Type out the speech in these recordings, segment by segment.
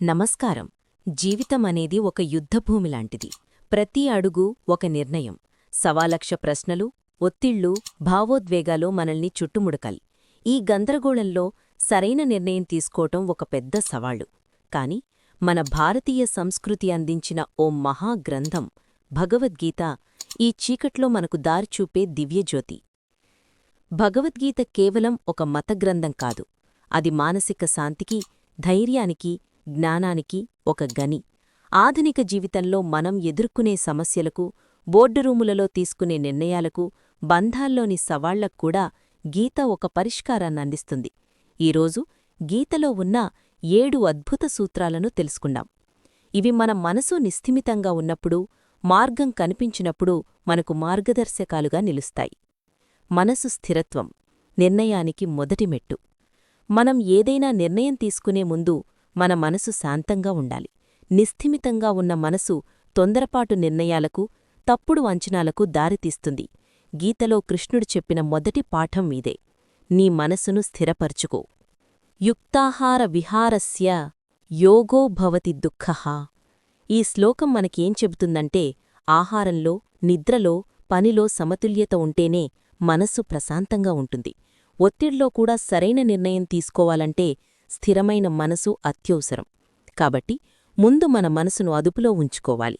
నమస్కారం. జీవితం అనేది ఒక యుద్ధభూమి లాంటిది. ప్రతి అడుగు ఒక నిర్ణయం. సవాలక్ష ప్రశ్నలు ఒత్తిళ్ళు భావోద్వేగాలు మనల్ని చుట్టుముడకల్. ఈ గందరగోళంలో సరైన నిర్ణయం తీసుకోవటం ఒక పెద్ద సవాళ్ళు కాని మన భారతీయ సంస్కృతి అందించిన ఓ మహాగ్రంథం భగవద్గీత ఈ చీకట్లో మనకు దారి చూపే దివ్యజ్యోతి. భగవద్గీత కేవలం ఒక మతగ్రంథం కాదు. అది మానసిక శాంతికి ధైర్యానికి జ్ఞానానికి ఒక గని. ఆధునిక జీవితంలో మనం ఎదుర్కొనే సమస్యలకు బోర్డు రూములలో తీసుకునే నిర్ణయాలకు బంధాల్లోని సవాళ్ళక్కూడా గీత ఒక పరిష్కారాన్ని అందిస్తుంది. ఈరోజు గీతలో ఉన్న ఏడు అద్భుత సూత్రాలను తెలుసుకుందాం. ఇవి మన మనసు నిస్థిమితంగా ఉన్నప్పుడు మార్గం కనిపించినప్పుడు మనకు మార్గదర్శకాలుగా నిలుస్తాయి. మనసు స్థిరత్వం నిర్ణయానికి మొదటి మెట్టు. మనం ఏదైనా నిర్ణయం తీసుకునే ముందు మన మనసు శాంతంగా ఉండాలి. నిస్థిమితంగా ఉన్న మనసు తొందరపాటు నిర్ణయాలకు తప్పుడు అంచనాలకు దారితీస్తుంది. గీతలో కృష్ణుడు చెప్పిన మొదటి పాఠం మీదే నీ మనసును స్థిరపరుచుకో. యుక్తాహార విహారస్య యోగో భవతి దుఃఖః. ఈ శ్లోకం మనకేం చెబుతుందంటే ఆహారంలో నిద్రలో పనిలో సమతుల్యత ఉంటేనే మనస్సు ప్రశాంతంగా ఉంటుంది. ఒత్తిడిలో కూడా సరైన నిర్ణయం తీసుకోవాలంటే స్థిరమైన మనసు అత్యవసరం. కాబట్టి ముందు మన మనసును అదుపులో ఉంచుకోవాలి.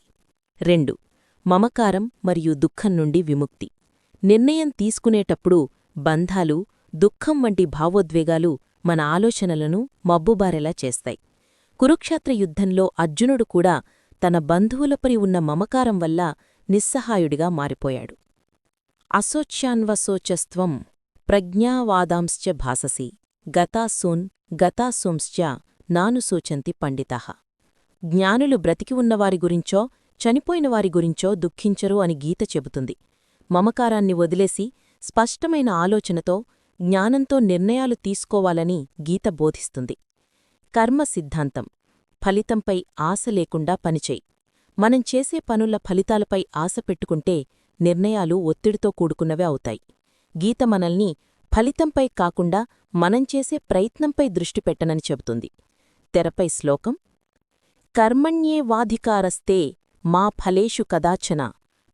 రెండు మమకారం మరియు దుఃఖం నుండి విముక్తి. నిర్ణయం తీసుకునేటప్పుడు బంధాలు దుఃఖం వంటి భావోద్వేగాలు మన ఆలోచనలను మబ్బుబారేలా చేస్తాయి. కురుక్షేత్ర యుద్ధంలో అర్జునుడు కూడా తన బంధువులపై ఉన్న మమకారం వల్ల నిస్సహాయుడిగా మారిపోయాడు. అసోచ్యాన్వసోచస్త్వం ప్రజ్ఞావాదాంశ్చ భాససి. గతాసూన్ నాను సూచంతి పండిత. జ్ఞానులు బ్రతికి ఉన్నవారి గురించో చనిపోయినవారి గురించో దుఃఖించరు అని గీత చెబుతుంది. మమకారాన్ని వదిలేసి స్పష్టమైన ఆలోచనతో జ్ఞానంతో నిర్ణయాలు తీసుకోవాలని గీత బోధిస్తుంది. కర్మ సిద్ధాంతం. ఫలితంపై ఆశ లేకుండా పనిచేయి. మనం చేసే పనుల ఫలితాలపై ఆశ పెట్టుకుంటే నిర్ణయాలు ఒత్తిడితో కూడుకున్నవే అవుతాయి. గీత మనల్ని ఫలితంపై కాకుండా మనం చేసే ప్రయత్నంపై దృష్టి పెట్టనని చెబుతుంది. తెరపై శ్లోకం కర్మణ్యేవాధికారస్తే మా ఫలేషు కదాచన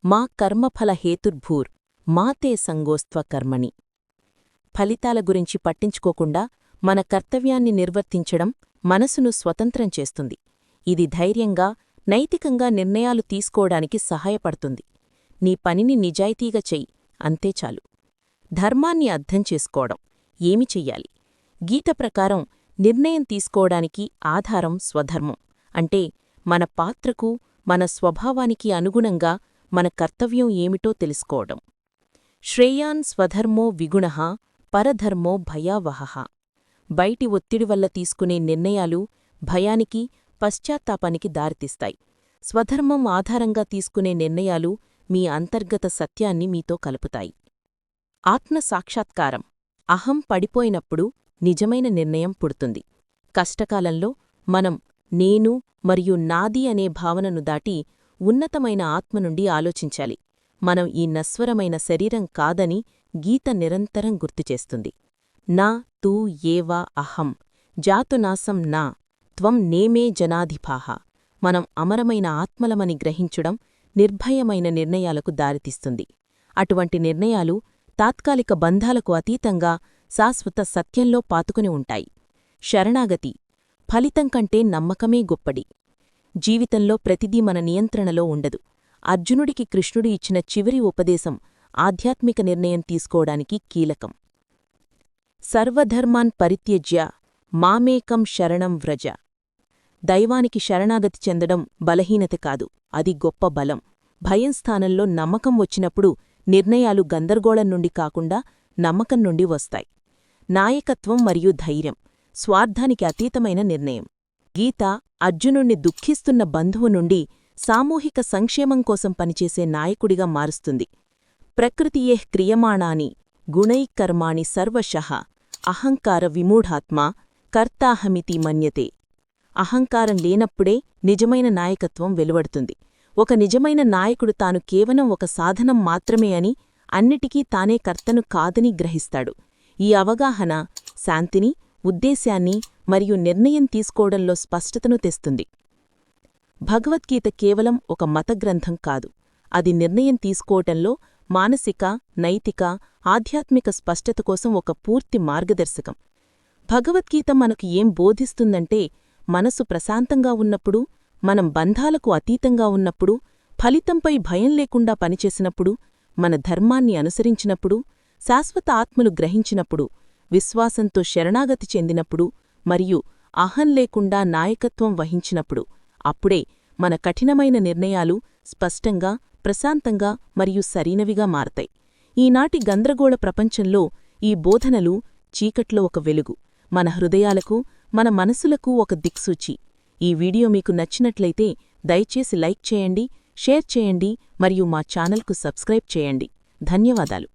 మా కర్మఫలహేతుర్భూర్ మాతే సంగోస్త్వ కర్మణి. ఫలితాల గురించి పట్టించుకోకుండా మన కర్తవ్యాన్ని నిర్వర్తించడం మనసును స్వతంత్రం చేస్తుంది. ఇది ధైర్యంగా నైతికంగా నిర్ణయాలు తీసుకోవడానికి సహాయపడుతుంది. నీ పనిని నిజాయితీగా చెయ్యి అంతే చాలు. ధర్మాన్ని అర్థం చేసుకోవడం. ఏమి చెయ్యాలి? గీత ప్రకారం నిర్ణయం తీసుకోవడానికి ఆధారం స్వధర్మం. అంటే మన పాత్రకు మన స్వభావానికి అనుగుణంగా మన కర్తవ్యం ఏమిటో తెలుసుకోవడం. శ్రేయాన్ స్వధర్మో విగుణ పరధర్మో భయావహ. బయటి ఒత్తిడి వల్ల తీసుకునే నిర్ణయాలు భయానికి పశ్చాత్తాపానికి దారితీస్తాయి. స్వధర్మం ఆధారంగా తీసుకునే నిర్ణయాలు మీ అంతర్గత సత్యాన్ని మీతో కలుపుతాయి. ఆత్మసాక్షాత్కారం అహం పడిపోయినప్పుడు నిజమైన నిర్ణయం పుడుతుంది. కష్టకాలంలో మనం నేను మరియు నాది అనే భావనను దాటి ఉన్నతమైన ఆత్మ నుండి ఆలోచించాలి. మనం ఈ నస్వరమైన శరీరం కాదని గీత నిరంతరం గుర్తుచేస్తుంది నా తూ ఏవా అహం జాతునాసం నా త్వం నేమే జనాధిపాహ. మనం అమరమైన ఆత్మలమని గ్రహించడం నిర్భయమైన నిర్ణయాలకు దారితీస్తుంది. అటువంటి నిర్ణయాలు తాత్కాలిక బంధాలకు అతీతంగా శాశ్వత సత్యంలో పాతుకుని ఉంటాయి. శరణాగతి. ఫలితం కంటే నమ్మకమే గొప్పడి జీవితంలో ప్రతిదీ మన నియంత్రణలో ఉండదు. అర్జునుడికి కృష్ణుడు ఇచ్చిన చివరి ఉపదేశం ఆధ్యాత్మిక నిర్ణయం తీసుకోవడానికి కీలకం. సర్వధర్మాన్ పరిత్యజ్య మామేకం శరణం వ్రజ. దైవానికి శరణాగతి చెందడం బలహీనత కాదు. అది గొప్ప బలం. భయం స్థానంలో నమ్మకం వచ్చినప్పుడు నిర్ణయాలు గందరగోళం నుండి కాకుండా నమ్మకం నుండి వస్తాయి. నాయకత్వం మరియు ధైర్యం స్వార్థానికి అతీతమైన నిర్ణయం. గీత అర్జునుణ్ణి దుఃఖిస్తున్న బంధువు నుండి సామూహిక సంక్షేమం కోసం పనిచేసే నాయకుడిగా మారుస్తుంది. ప్రకృతియే క్రియమాణాని గుణైకర్మాణి సర్వశః అహంకార విమూఢాత్మా కర్తాహమితి మన్యతే. అహంకారం లేనప్పుడే నిజమైన నాయకత్వం వెలువడుతుంది. ఒక నిజమైన నాయకుడు తాను కేవలం ఒక సాధనం మాత్రమే అని అన్నిటికీ తానే కర్తను కాదని గ్రహిస్తాడు. ఈ అవగాహన శాంతిని ఉద్దేశ్యాన్ని మరియు నిర్ణయం తీసుకోవడంలో స్పష్టతను తెస్తుంది. భగవద్గీత కేవలం ఒక మత గ్రంథం కాదు. అది నిర్ణయం తీసుకోవటంలో మానసిక నైతిక ఆధ్యాత్మిక స్పష్టత కోసం ఒక పూర్తి మార్గదర్శకం. భగవద్గీత మనకు ఏం బోధిస్తుందంటే మనసు ప్రశాంతంగా ఉన్నప్పుడు మనం బంధాలకు అతీతంగా ఉన్నప్పుడు ఫలితంపై భయం లేకుండా పనిచేసినప్పుడు మన ధర్మాన్ని అనుసరించినప్పుడు శాశ్వత ఆత్మను గ్రహించినప్పుడు విశ్వాసంతో శరణాగతి చెందినప్పుడు మరియు అహం లేకుండా నాయకత్వం వహించినప్పుడు అప్పుడే మన కఠినమైన నిర్ణయాలు స్పష్టంగా ప్రశాంతంగా మరియు సరైనవిగా మారతాయి. ఈనాటి గందరగోళ ప్రపంచంలో ఈ బోధనలు చీకట్లో ఒక వెలుగు. మన హృదయాలకు మన మనసులకు ఒక దిక్సూచి. ఈ వీడియో మీకు నచ్చినట్లయితే దయచేసి లైక్ చేయండి షేర్ చేయండి మరియు మా ఛానల్కు సబ్స్క్రైబ్ చేయండి. ధన్యవాదాలు.